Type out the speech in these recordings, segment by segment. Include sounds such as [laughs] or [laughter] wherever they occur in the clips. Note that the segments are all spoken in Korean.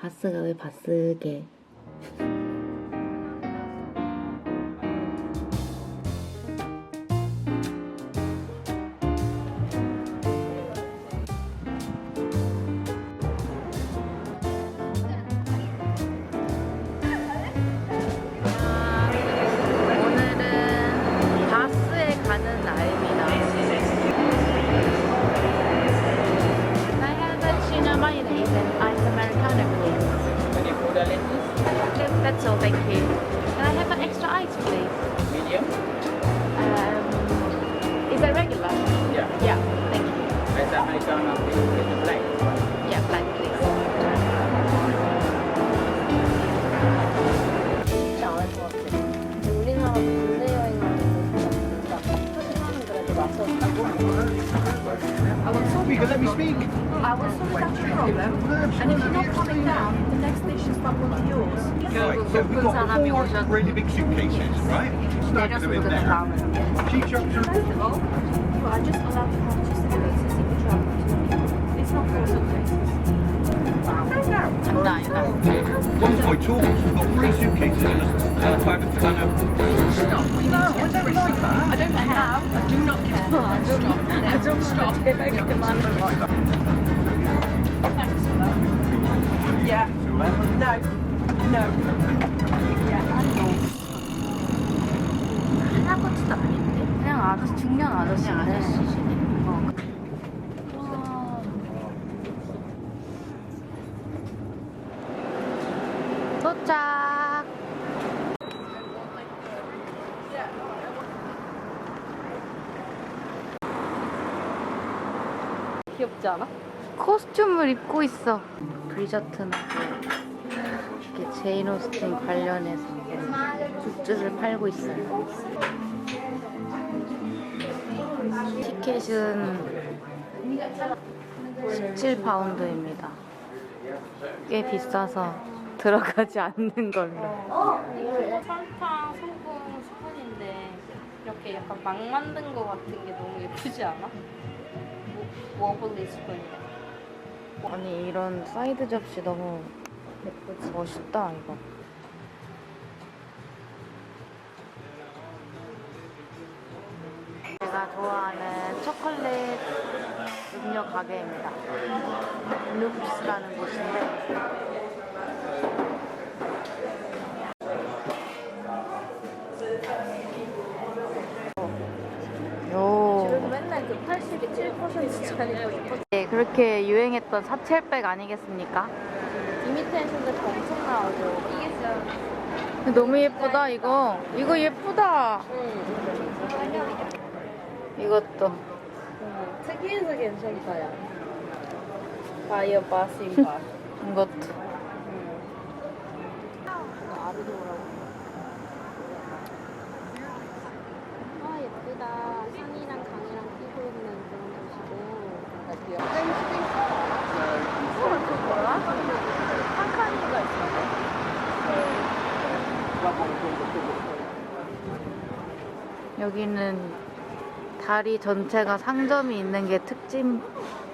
바스가 왜 바스게? me speak. I will sort out your problem, and if you're not coming down, the next station stop will be yours. Right, so we've got four really big suitcases, right? Stack them in there. She chucks her... First you are just allowed to have two suitcases if you travel. It's not four suitcases. No, no. my tools? I've got three suitcases and a private planner. Stop. No, I don't like. I don't care. I do not care. Stop. Yeah. No. No. 할아버지도 아닌데? 그냥 아저씨, 아저씨인데. 그냥 아저씨시네. 어. 도착! 귀엽지 않아? 코스튬을 입고 있어. 브리저트나 이렇게 제인 오스틴 관련해서 굿즈를 팔고 있어요. 티켓은 17파운드입니다. 꽤 비싸서 들어가지 않는 걸로. 설탕, 소금, 스푼인데 이렇게 약간 막 만든 거 같은 게 너무 예쁘지 않아? 워- 워블리 스푼이야. 아니 이런 사이드 접시 너무 예쁘지 멋있다 이거 제가 좋아하는 초콜릿 음료 가게입니다 눕스라는 곳인데 요 그래서 맨날 그 87%짜리 네, 그렇게 유행했던 사첼백 아니겠습니까? 이미테이션도 엄청 나오고 이게 진짜 너무 예쁘다 이거. 이거 예쁘다. 이것도. 음, 특이해서 괜찮다 야. 바이어 바스인 바 [laughs] 이것도 아르도라고 아 예쁘다 산이랑 강이랑 끼고 있는 그런 곳이고 어, 그 뭐야? 한 칸이가 있어 여기는 다리 전체가 상점이 있는 게 특징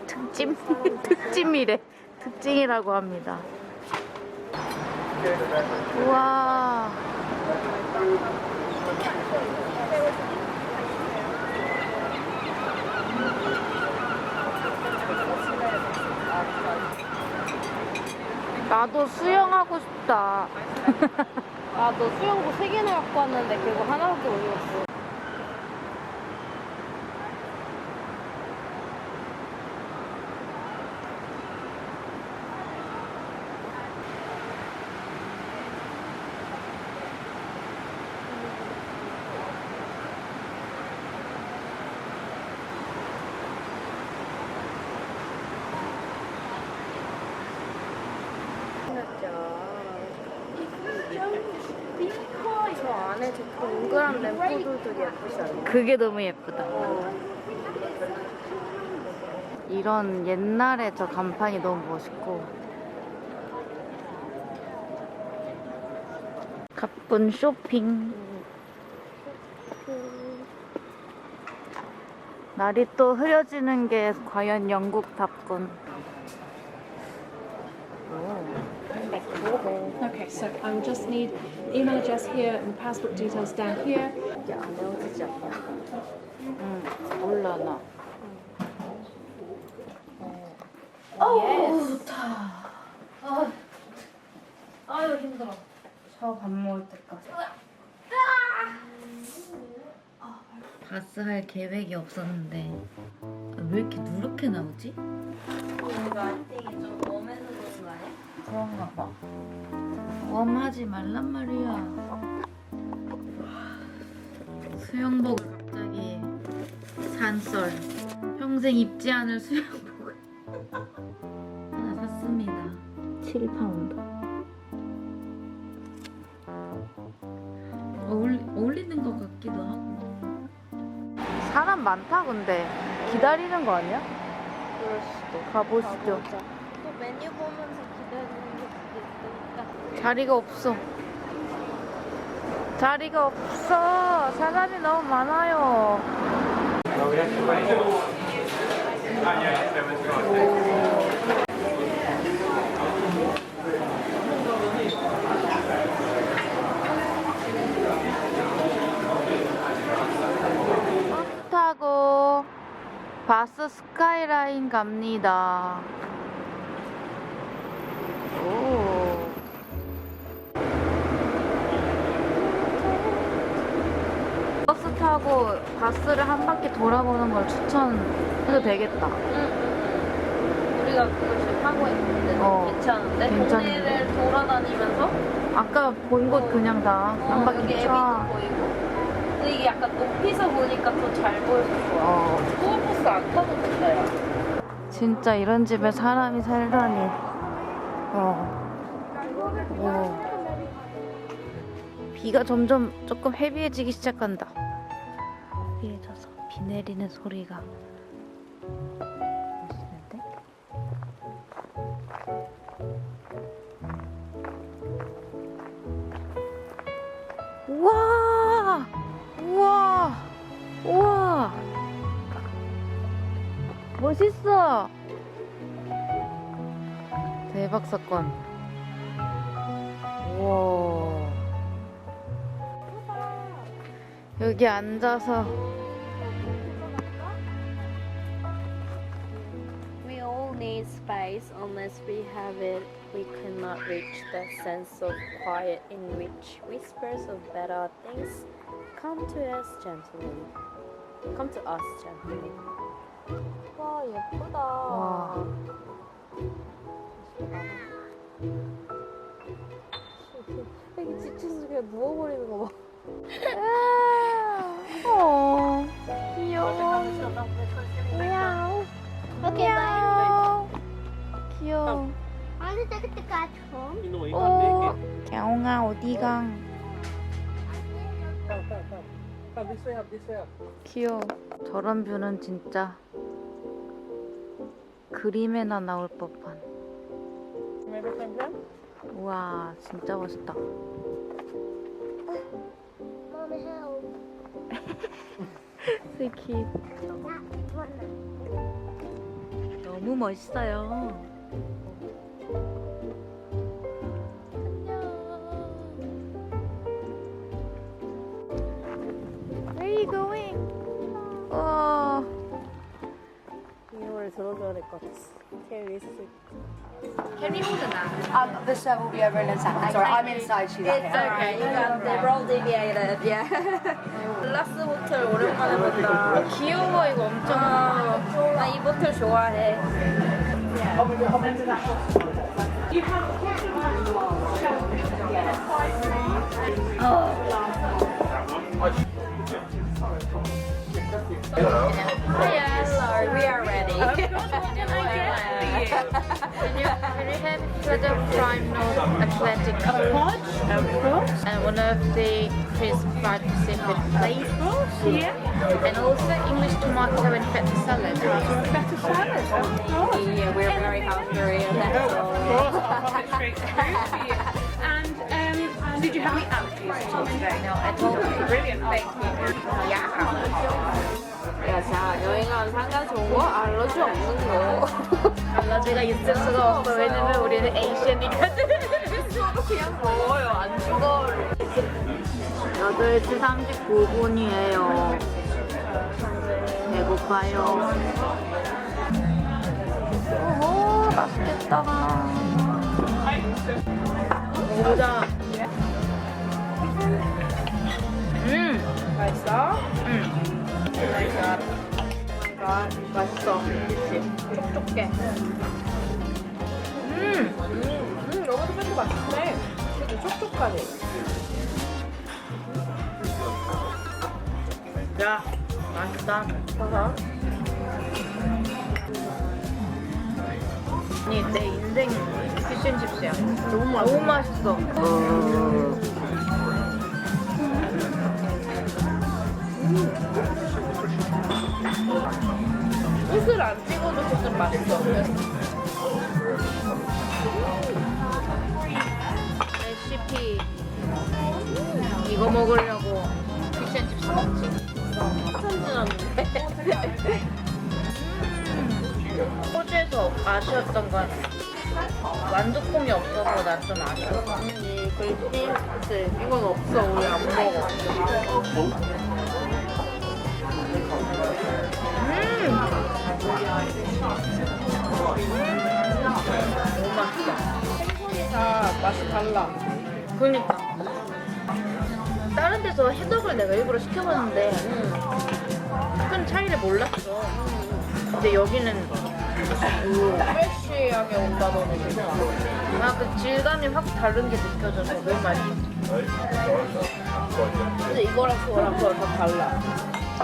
특징 [laughs] 특징이래 특징이라고 합니다. 우와. 나도 수영하고 싶다. 아너 수영복 세 개나 갖고 왔는데 결국 하나밖에 못 입었어 동그란 램프들도 예쁘지 않아? 그게 너무 예쁘다. 이런 옛날에 저 간판이 너무 멋있고. 가쁜 쇼핑. 날이 또 흐려지는 게 과연 영국답군. 오. Okay, so I will just need email address here and passport details down here. 이게 안 외워지지 않냐? 응, 몰라 나. 어우 좋다. 아유 힘들어. 저 밥 먹을 때까지. 바스 할 계획이 없었는데 아, 왜 이렇게 누렇게 나오지? 이거 안땡이 좀 웜해서 그런 거 아니야? 그런가 봐. 웜하지 말란 말이야. 수영복을 갑자기 산썰. 평생 입지 않을 수영복을 [laughs] 하나 샀습니다. 7파운드. 어울리, 어울리는 것 같기도 하고. 사람 많다 근데 기다리는 거 아니야? 그럴 수도. 가보시죠. 또 메뉴 보면서 기다리는. 자리가 없어. 자리가 없어. 사람이 너무 많아요. 버스 타고 바스 스카이라인 갑니다. 오. 타고 바스를 한 바퀴 돌아보는 걸 추천해도 되겠다. 우리가 그걸 지금 하고 있는데 어, 괜찮은데? 괜찮은데. 동네를 돌아다니면서 아까 본곳 그냥 다 한 어, 바퀴 여기 차. 애비도 보이고 근데 이게 약간 높이서 보니까 더 잘 보여서 좋아 어, 투어버스 안 타도 된다 야 진짜 이런 집에 사람이 살다니. 어. 오. 비가 점점 조금 헤비해지기 시작한다. 헤비해져서 비 내리는 소리가. 멋있는데? 우와! 우와! 우와! 멋있어! 대박 사건. 우와. 여기 앉아서 We all need space. Unless we have it, we cannot reach the sense of quiet in which whispers of better things come to us gently. Come to us gently. 와 예쁘다. 와. 애기 지쳐서 그냥 누워버리는 거 봐. 어. 귀여워. 미야오. 미야오. 귀여워. 오. 갸옹아 어디가? 귀여워. 저런 뷰는 진짜 그림에나 나올 법한. 우와, 진짜 멋있다. 스키. 너무 멋있어요. Where are you going? 와, 이 노래 들어줘야 될 것 같았어. 테리스. Um, the server will be over in a second. Sorry, I'm inside. She's out here. okay. You got the roll deviated. Yeah. 글라스 보틀 오랜만에 본다. 귀여워 이거 엄청. 나 이 보틀 좋아해. Hello, we are ready. Can you, can you have the prime North Atlantic approach? Approach. And one of the crisp fried Pacific flavors. Yeah. And also English tomato and feta salad. Feta salad? Yeah, we're very hungry and that's all. And um, did you have any allergies at all today? No, at all. Brilliant, thank you. Yeah. 야, 자, 여행 가면 상관 좋은 거 알러지 없는 거. 알러지가 있을 수가 없어. 왜냐면 우리는 에이시언이거든. 더워요. 안 죽어. 8시 39분이에요. 배고파요. 오, 맛있겠다. 먹어보자. 음, 맛있어? 음. 아, 맛있어. 그치? 촉촉해. 음, 음, 음, 여기도 팬도 맛있네. 그치, 촉촉하네. 야, 맛있다. 봐봐. 아니, 내 인생 피쉬앤칩스야. 너무 너무 맛있어. 소스를 안 찍어도 조금 맛있어. 레시피 이거 먹으려고 피쉬앤칩스 먹지. 천진한데? 호주에서 아쉬웠던 건 완두콩이 없어서 난 좀 아쉬웠어. 음, 그렇지. 그치. 이건 없어. 우리 안 먹어. 너무 맛있어. 다 맛이 달라. 그러니까 다른 데서 해덕을 내가 일부러 시켜봤는데 큰 차이를 몰랐어. 근데 여기는 프레쉬하게 온다더니 그냥. 아그 질감이 확 다른 게 느껴져서 너무 맛있어. 근데 이거랑 그거랑 그거 다 달라.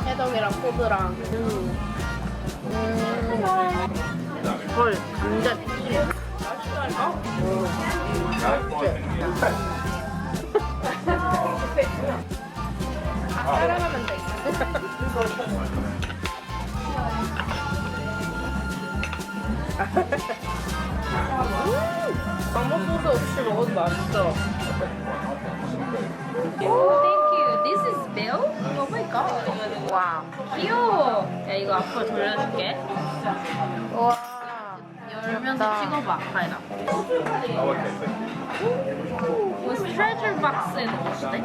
해덕이랑 포드랑. 헐 감자 피쉬. 따라가면 돼. 아무 소스 없이 먹어도 맛있어. Thank you. This is Bill. Oh my god. 와. 귀여워. 야 이거 앞으로 돌려줄게. 와. 열면서 찍어봐. 가이나. 뭐 트레저 박스에 넣었대?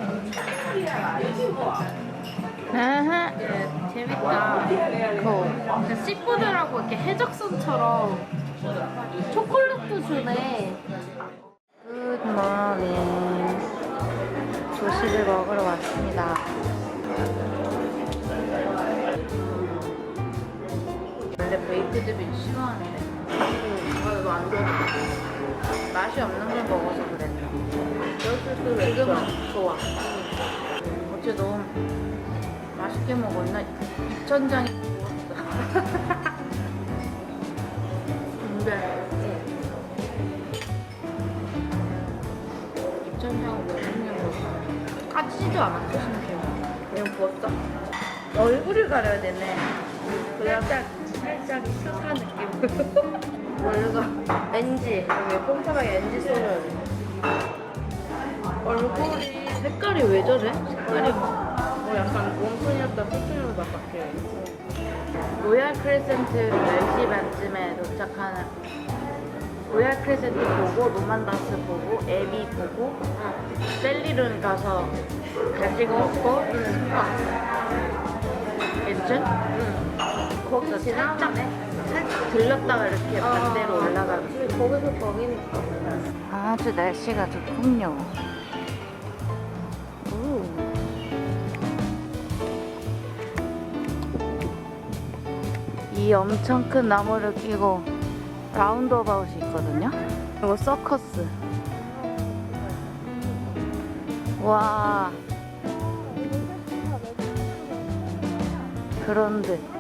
아하. 예, 재밌다. 그 씨푸드라고 이렇게 해적선처럼 초콜릿도 주네. 굿모닝. 조식을 먹으러 왔습니다. 원래 베이크드 빈 싫어하는데. 이거 안 좋아. 맛이 없는 걸 먹어서 그랬나. 지금은 좋아. 너무 맛있게 먹었나? 입천장이 부었어. 근데 입천장을 왜 먹냐고 까지지도 않았어 심지어 그냥 부었어 얼굴을 가려야 되네 그냥 딱 살짝 수사 느낌 [laughs] 원래가 NG. 여기 폼타방에 NG 돼. 얼굴이 색깔이 왜 저래? 색깔이 뭐 약간 웜톤이었다 막 바뀌어. 로얄 크레센트 10시 반쯤에 도착하는 로얄 크레센트 보고 로만다스 보고 에비 보고 셀리룬 가서 간식 먹고 스파 괜찮? 거기서 살짝 살짝 들렸다가 이렇게 반대로 올라가면 근데 거기서 거기니까. 아주 날씨가 좋군요. 오. 이 엄청 큰 나무를 끼고 라운드어바웃이 있거든요. 이거 서커스. 와. 그런 듯.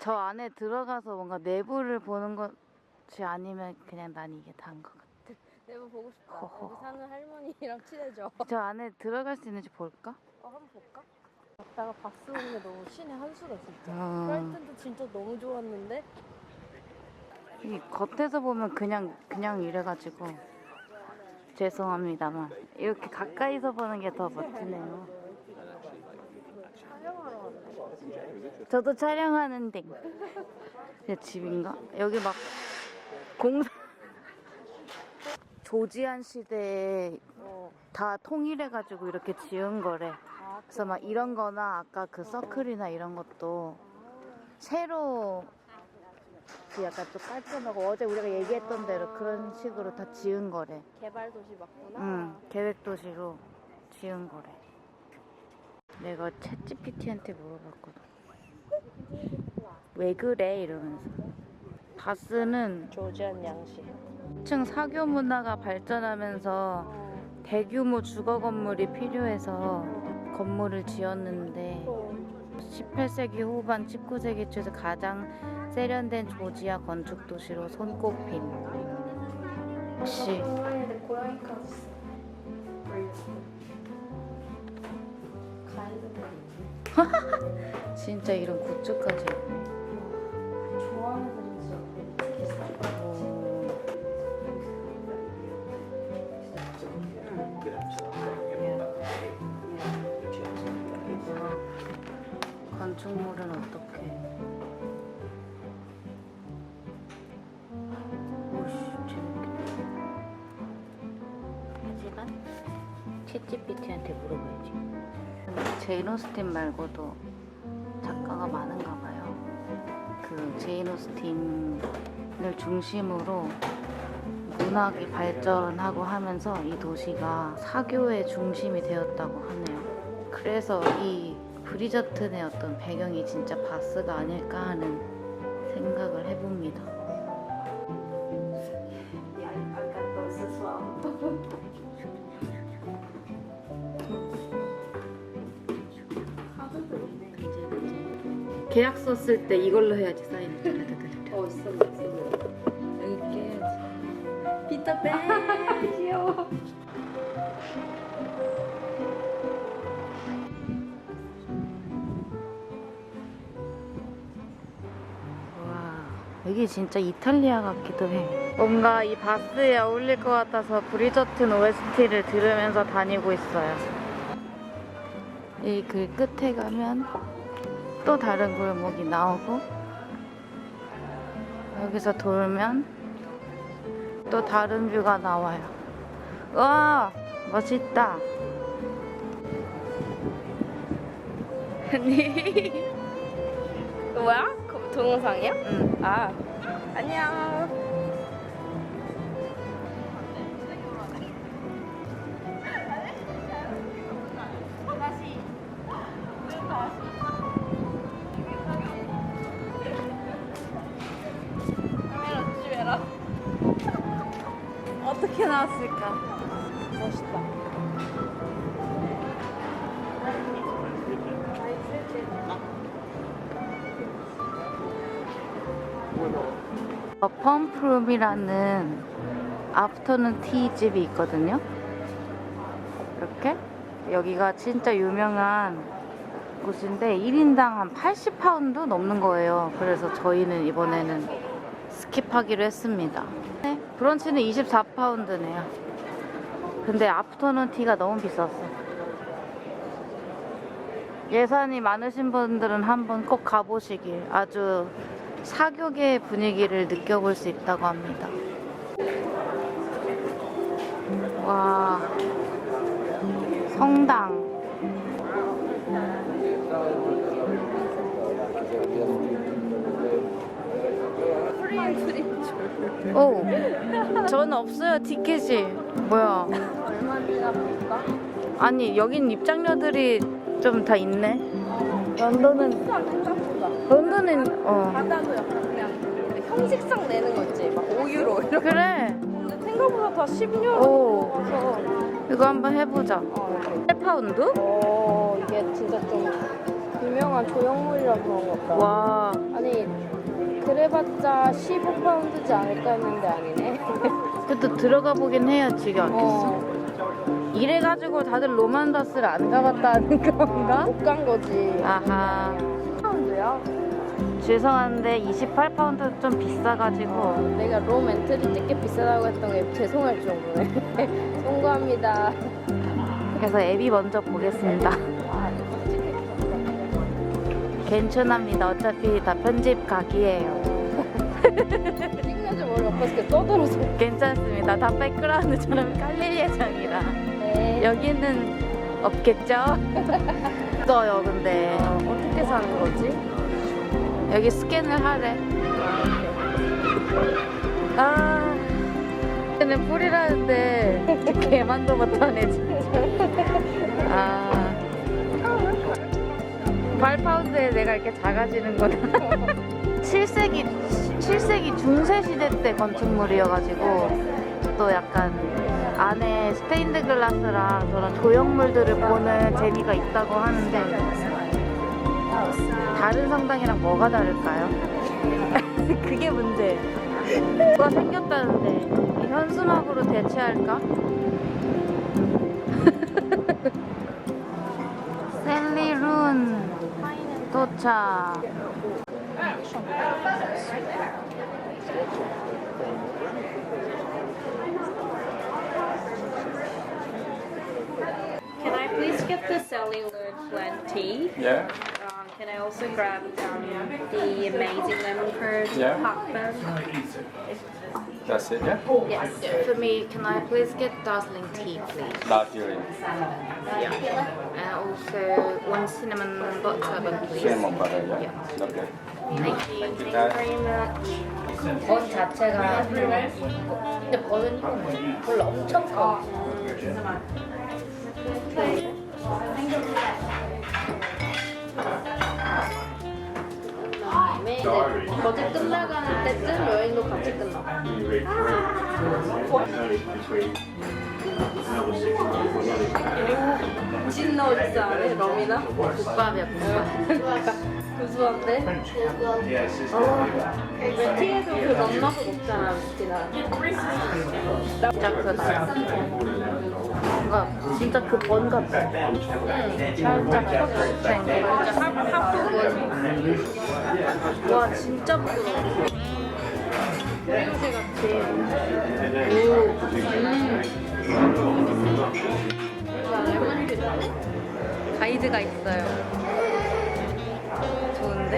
저 안에 들어가서 뭔가 내부를 보는 것이 아니면 그냥 난 이게 다인 것 같아. 내가 보고 싶다. 허허. 여기 사는 할머니랑 친해져. [laughs] 저 안에 들어갈 수 있는지 볼까? 어, 한번 볼까? 있다가 바스 오는 게 너무 신의 한 수다 진짜. 아, 브라이튼도 진짜 너무 좋았는데 이 겉에서 보면 그냥 그냥 이래가지고 죄송합니다만 이렇게 가까이서 보는 게 더 멋지네요. 촬영하러 왔네. 저도 촬영하는데 제 집인가? 여기 막 공사 조지한 시대에 어. 다 통일해가지고 이렇게 지은 거래. 아, 그래서 막 이런 거나 아까 그 서클이나 이런 것도 새로 그 약간 좀 깔끔하고 어제 우리가 얘기했던 대로 그런 식으로 다 지은 거래. 개발 도시 맞구나. 응, 계획 도시로 지은 거래. 내가 챗 GPT한테 물어봤거든. 왜 그래? 이러면서. 바스는 조지한 양식. 2층 사교 문화가 발전하면서 대규모 주거 건물이 필요해서 건물을 지었는데 18세기 후반 19세기 초에서 가장 세련된 조지아 건축 도시로 손꼽힌 혹시 [laughs] 진짜 이런 굿즈까지. 좋아하는 애들은 진짜. 오. 건축물은 어떻게? 오씨 재밌겠다. 하지만 챗GPT한테 물어봐야지. 제인 오스틴 말고도 작가가 많은가 봐요. 그 제인 오스틴을 중심으로 문학이 발전하고 하면서 이 도시가 사교의 중심이 되었다고 하네요. 그래서 이 브리저튼의 어떤 배경이 진짜 바스가 아닐까 하는 생각을 해봅니다. 계약서 쓸 때 이걸로 해야지 사인. 어 있어 있어. 여기 깨야지. 피터팬 귀여워. 와 여기 진짜 이탈리아 같기도 해. 뭔가 이 바스에 어울릴 것 같아서 브리저튼 OST를 들으면서 다니고 있어요. 이 글 끝에 가면 또 다른 골목이 나오고 여기서 돌면 또 다른 뷰가 나와요. 와 멋있다. 이거 [laughs] 뭐야? 그 동영상이야? 응. 아 안녕. 펌프룸이라는 아프터눈 티 집이 있거든요. 이렇게 여기가 진짜 유명한 곳인데 1인당 한 80파운드 넘는 거예요. 그래서 저희는 이번에는 스킵하기로 했습니다. 네, 브런치는 24파운드네요. 근데 아프터눈 티가 너무 비쌌어. 예산이 많으신 분들은 한번 꼭 가보시길 아주 사교계 분위기를 느껴볼 수 있다고 합니다. 와, 성당. 오, 전 없어요 티켓이. 뭐야? 아니 여긴 입장료들이 좀 다 있네. 런던은. 런던은 어 바다도 약간 그냥 형식상 내는 거 있지. 막 5유로 이렇게. 그래. 근데 생각보다 다 10유로 오. 와서 이거 한번 해보자. 어, 이렇게. 8파운드? 어, 이게 진짜 좀 유명한 조형물이라 그런 것 같다. 와, 아니, 그래봤자 15파운드지 않을까 했는데 아니네. [laughs] 그래도 들어가 보긴 해야지 이게 어딨어? 어, 이래가지고 다들 로만다스를 안 가봤다는 건가? 못 간 거지. 아하. 파운드야. 죄송한데 28파운드 좀 비싸가지고 내가 롬 엔트리 티켓 비싸다고 했던 게 죄송할 정도네. [laughs] 송구합니다. 그래서 앱이 먼저 보겠습니다. 괜찮합니다. 어차피 다 편집 각이에요. 시그너처 머리 아팠을 때 떠들어서. 괜찮습니다. 다 백그라운드처럼 깔릴 예정이라. 네. 여기는 없겠죠? [laughs] 없어요, 근데. 어떻게 사는 거지? 여기 스캔을 하래. 아. 얘는 뿔이라는데 [laughs] 개만도 못하네, 진짜. 아. 8파운드에 내가 이렇게 작아지는구나. 7세기, 7세기 중세 시대 때 건축물이어가지고 또 약간 안에 스테인드 글라스랑 저런 조형물들을 보는 재미가 있다고 하는데 다른 성당이랑 뭐가 다를까요? [laughs] 그게 문제. 뭐가 생겼다는데 이 현수막으로 대체할까? [laughs] 셀리룬 도착. get the cellular blend tea? Yeah. Um, can I also grab um, the amazing lemon curd Yeah. hot bun? That's it, yeah? Yes. For me, can I please get dazzling tea, please? Large earring. Yeah. And also one cinnamon butter bun, please. Cinnamon butter, yeah. Okay. Thank you. Thank you, guys. 번 자체가 근데 번은 별로 엄청 커. 다음에 이제 거제 끝나가는 때쯤 여행도 같이 끝나. 진 넣어주지 않아? 럼이나? 국밥이야 국밥. 구수한데? 왜 티에도 그 럼너도 먹잖아, 미티나. 진짜 크다. 뭔가 진짜 그 번 같아. 살짝 퍽퍽생. 진짜 하프건. 와 진짜 부드러워. 요새 같이. 오. 음. 나 레몬 큐 가이드가 있어요. 좋은데?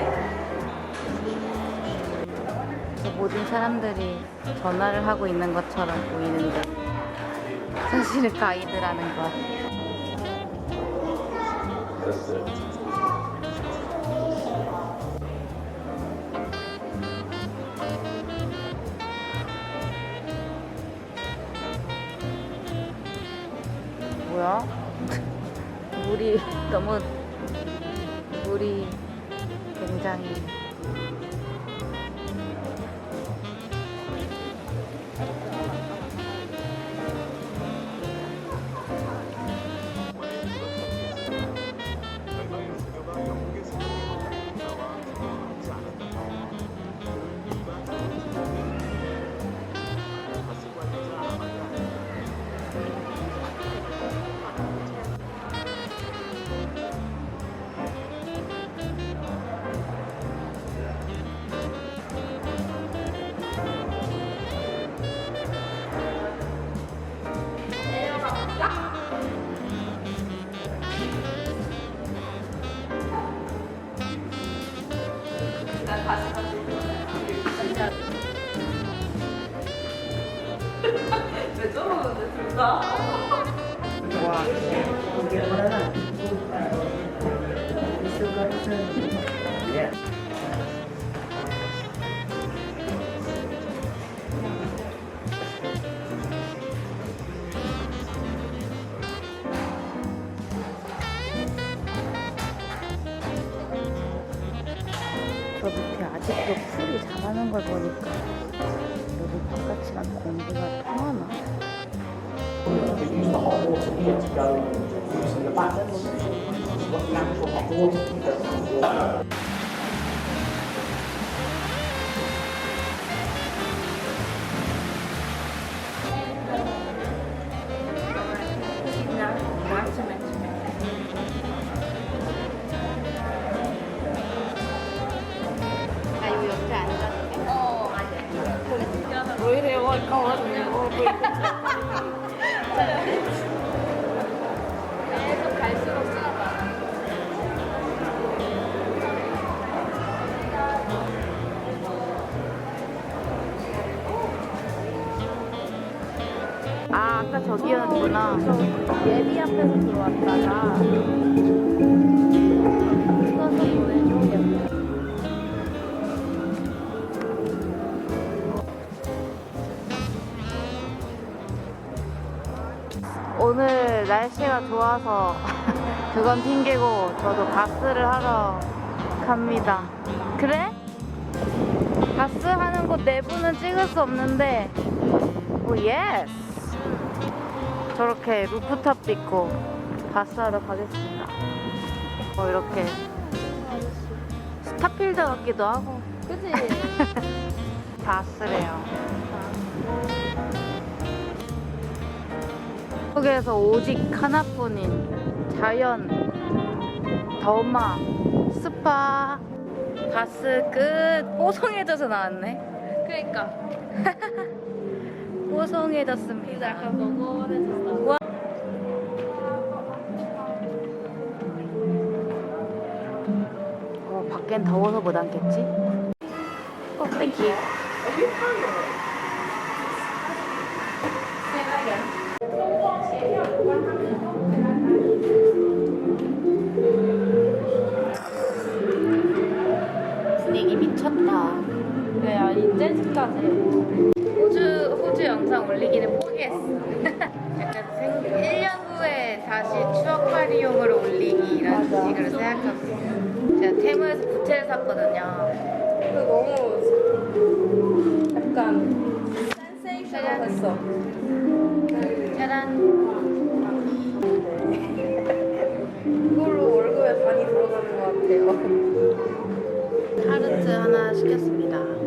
모든 사람들이 전화를 하고 있는 것처럼 보이는데 사실은 가이드라는 것. 뭐야? [laughs] 물이 너무 물이 굉장히 저 좋아서 [laughs] 그건 핑계고 저도 바스를 하러 갑니다 그래? 바스 하는 곳 내부는 찍을 수 없는데 오 예스 저렇게 루프탑도 있고 바스 하러 가겠습니다. 뭐 이렇게 스타필드 같기도 하고 그치? [laughs] 바스래요. 한국에서 오직 하나뿐인 자연 더마 스파 바스 끝 뽀송해져서 나왔네. 그니까. [laughs] 뽀송해졌습니다. 약간 먹어내졌어. 어, 밖엔 더워서 못 앉겠지? 어, 땡큐. 재즈까지. 호주, 호주 영상 올리기는 포기했어. [laughs] 약간 생, 1년 후에 다시 추억팔이용으로 올리기 이런 식으로 생각하고 있어요. 제가 테무에서 부채를 샀거든요. 그 너무 약간 센세이션했어. 짜란. 이걸로 월급에 반이 들어가는 것 같아요. 타르트 하나 시켰습니다.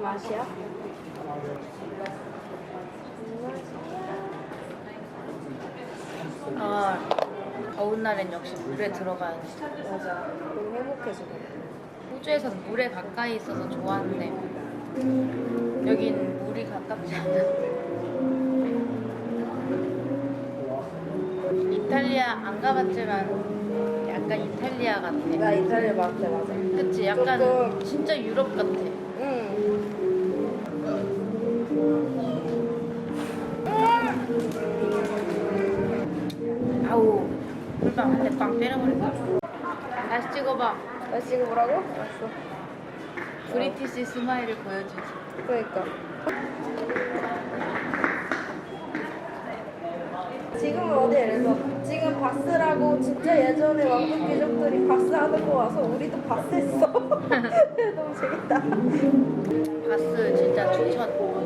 맛이야? 아, 더운 날엔 역시 물에 들어가야 돼. 맞아. 너무 행복해져. 호주에서는 물에 가까이 있어서 좋아하는데 여긴 물이 가깝지 않아. 이탈리아 안 가봤지만 약간 이탈리아 같아. 나 이탈리아 맞대, 맞아. 그치? 약간 조금- 진짜 유럽 같아. 물방 한대 빵 때려버린다. 다시 찍어봐. 다시 뭐라고? 알았어. 브리티시 스마일을 보여주지. 그러니까. 지금은 어디 들어 지금 바스라고 진짜 예전에 왕족 귀족들이 바스 하는 거 와서 우리도 바스 했어. [laughs] 너무 재밌다. 바스 진짜 추천.